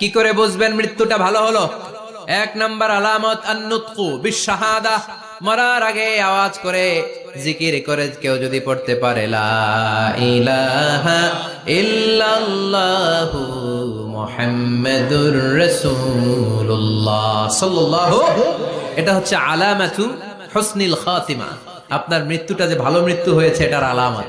কি করে বুঝবেন মৃত্যুটা ভালো হলো? এক নম্বর আলামত আন্নুতকু বিশাহাদা মরার আগে আওয়াজ করে জিকির করে কেউ যদি পড়তে পারে, লা ইলাহা ইল্লাল্লাহু এটা হচ্ছে আলামাতু হুসনিল খাতিমা। আপনার মৃত্যুটা যে ভালো মৃত্যু হয়েছে, এটার আলামত।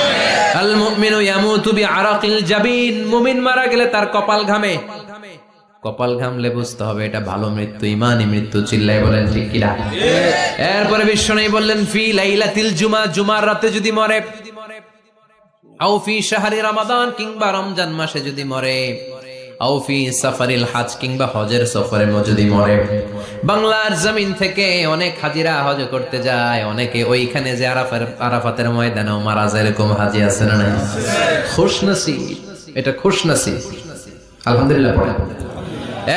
মারা গেলে তার কপাল ঘামে। কপাল ঘামলে বুঝতে হবে এটা ভালো মৃত্যু, ইমানই মৃত্যু চিল্লাই বলেন এরপরে নেই বললেন, ফি লাইলাতিল জুমা, জুমার রাতে যদি মরে, আও ফি শাহরি রমাদান, কিংবা রমজান মাসে যদি মরে। বাংলার থেকে অনেক হাজিরা হজ করতে যায়, অনেকে ওইখানে যে আরাফাতের এরকম আছে নাই? এটা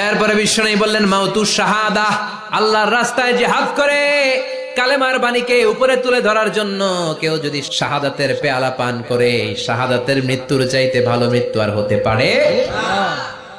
এরপরে বিশ্বনবী বললেন, মাউতু শাহাদা, আল্লাহর রাস্তায় জিহাদ করে। কালেমার বাণীকে উপরে তুলে ধরার জন্য কেউ যদি শাহাদাতের পেয়ালা পান করে, শাহাদাতের মৃত্যুর চাইতে ভালো মৃত্যু আর হতে পারে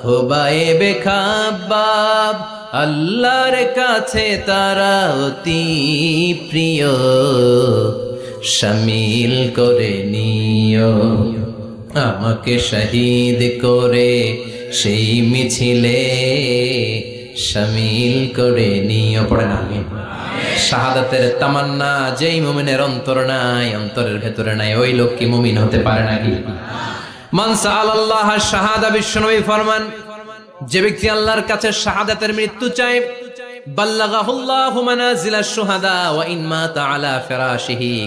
খোবায়ে খাবাব, আল্লাহর কাছে তারা অতি প্রিয়। শামিল করে নিও, আমাকে শহীদ করে সেই মিছিলে। শামিল করে নিও, পড়ে না শাহাদাতের তামান্না, যেই মুমিনের অন্তর নাই, অন্তরের ভেতরে নাই, ওই লোক কি মুমিন হতে পারে নাকি? মানসা আল্লাহ শাহাদা বিশ্বনবী ফরমান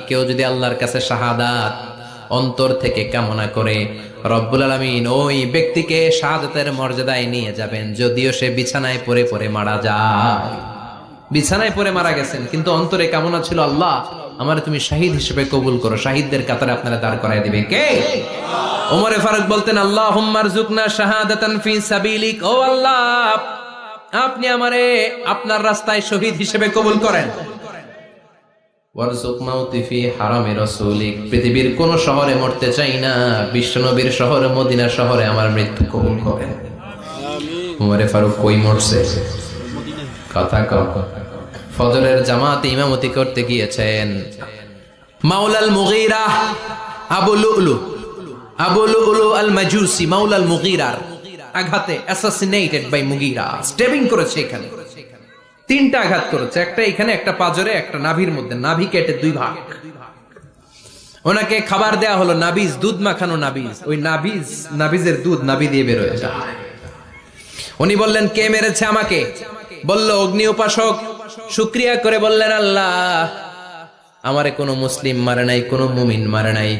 কেউ যদি আল্লাহর কাছে শাহাদাত অন্তর থেকে কামনা করে, রব্বুল আলামিন ওই ব্যক্তিকে শাহাদাতের মর্যাদায় নিয়ে যাবেন, যদিও সে বিছানায় পরে পরে মারা যায়। বিছানায় পরে মারা গেছেন, কিন্তু অন্তরে কামনা ছিল আল্লাহ, আমার তুমি শাহিদ হিসেবে কবুল করো, শাহিদদের কাতারে আপনারা দাঁড় করাই দিবে। কে? ওমরে ফারুক বলতেন আল্লাহ হুম্মারজুকনা শাহাদাতান ফি সাবিলিক। ও আল্লাহ আপনি আমারে আপনার রাস্তায় শহীদ হিসেবে কবুল করেন। ওয়ারজুক মাউতি ফি হারামে রাসূলিক। পৃথিবীর কোন শহরে মরতে চাই না বিশ্বনবীর শহরে মদিনা শহরে আমার মৃত্যু কবুল করেন। উমরে ফারুক কই মরছে? কথা ফজরের জামাতে ইমামতি করতে গিয়েছেন মাওলাল মুগীরা আবু লুলু। খাবার দেয়া হলো, নাবিজ, দুধ মাখানো নাবিজ। ওই নাবিজ, নাবিজের দুধ নাভি দিয়ে বের যায়। উনি বললেন, কে মেরেছে আমাকে? বলল, অগ্নি উপাসক। শুক্রিয়া করে বললেন, আল্লাহ, আমারে কোনো মুসলিম মারে নাই, কোনো মুমিন মারে নাই।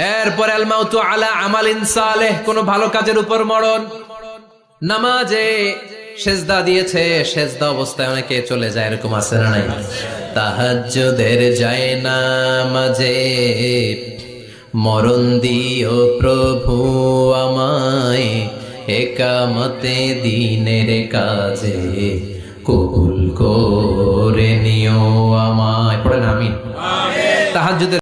এরপর আল মাউতু আলা আমালিন সালেহ কোন ভালো কাজের উপর মরণ। নামাজে সেজদা দিয়েছে সেজদা অবস্থায় অনেকে চলে যায় এরকম আছে না নাই? তাহাজ্জুদের যায় না মাঝে মরণ দিও প্রভু আমায় একামতে দিনের কাজে। কবুল করে নিও আমায়। পড়েন আমিন। তাহাজ্জুদের